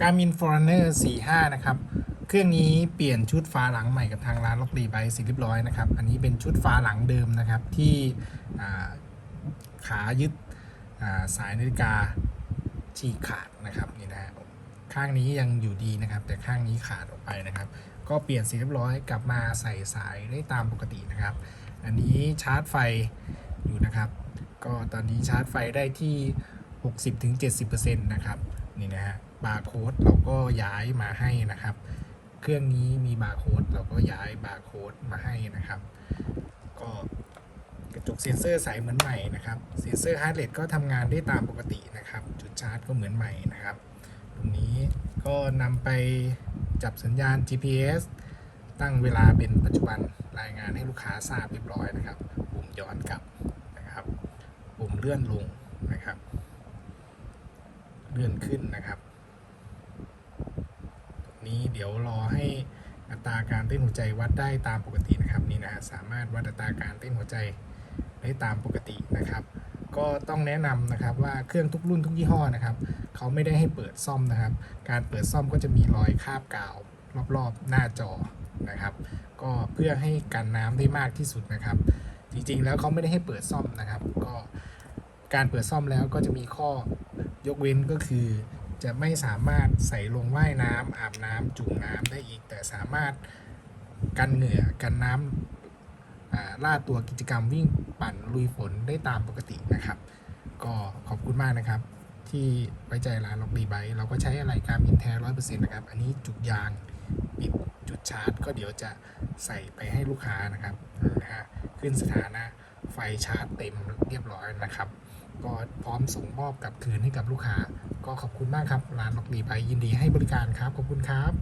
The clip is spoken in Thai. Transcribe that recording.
Garmin Forerunner 45 นะครับ เครื่องนี้เปลี่ยนชุดฟ้าหลังใหม่กับทางร้านล็อกดีไบเสร็จเรียบร้อยนะครับ อันนี้เป็นชุดฟ้าหลังเดิมนะครับ ที่ขายึดสายนาฬิกาฉีกขาดนะครับนี่นะฮะข้างนี้ยังอยู่ดีนะครับ แต่ข้างนี้ขาดออกไปนะครับ ก็เปลี่ยนเสร็จเรียบร้อยกลับมาใส่สายได้ตามปกตินะครับ อันนี้ชาร์จไฟอยู่นะครับ ก็ตอนนี้ชาร์จไฟได้ที่ 60-70%นะครับนี่นะฮะ บาร์โค้ดเราก็ย้ายมาให้นะครับ เครื่องนี้มีบาร์โค้ดเราก็ย้ายบาร์โค้ดมาให้นะครับ ก็กระจกเซ็นเซอร์ใสเหมือนใหม่นะครับ เซ็นเซอร์ฮาร์ดเรทก็ทำงานได้ตามปกตินะครับ จุดชาร์จก็เหมือนใหม่นะครับ ตรงนี้ก็นำไปจับสัญญาณ GPS ตั้งเวลาเป็นปัจจุบันรายงานให้ลูกค้าทราบเรียบร้อยนะครับ ปุ่มย้อนกลับนะครับ ปุ่มเลื่อนลงนะครับ เลื่อนขึ้นนะครับ นี้เดี๋ยวรอให้อัตราการเต้นหัวใจวัดได้ตามปกตินะครับนี่นะฮะสามารถวัดอัตราการเต้นหัวใจได้ตามปกตินะครับ ก็ต้องแนะนำนะครับว่าเครื่องทุกรุ่นทุกยี่ห้อนะครับเขาไม่ได้ให้เปิดซ่อมนะครับ การเปิดซ่อมก็จะมีรอยคาบกาวรอบๆหน้าจอนะครับ ก็เพื่อให้กันน้ำได้มากที่สุดนะครับ จริงๆแล้วเขาไม่ได้ให้เปิดซ่อมนะครับ ก็การเปิดซ่อมแล้วก็จะมีข้อยกเว้นก็คือ จะไม่สามารถใส่ลงว่ายน้ำอาบน้ำจุ่มน้ำได้อีก แต่สามารถกันเหงื่อกันน้ำอ่าล่าตัวกิจกรรมวิ่งปั่นลุยฝนได้ตามปกตินะครับ ก็ขอบคุณมากนะครับ ที่ไว้ใจร้านล็อกดีไบเราก็ใช้อะไรการมินแท้ร้อยเปอร์เซ็นต์นะครับ อันนี้จุดยางปิดจุดชาร์จ ก็เดี๋ยวจะใส่ไปให้ลูกค้านะครับนะฮะขึ้นสถานะไฟชาร์จเต็มเรียบร้อยนะครับ ก็พร้อมส่งมอบกลับคืนให้กับลูกค้า ก็ขอบคุณมากครับร้านล็อกดีไปยินดีให้บริการครับขอบคุณครับ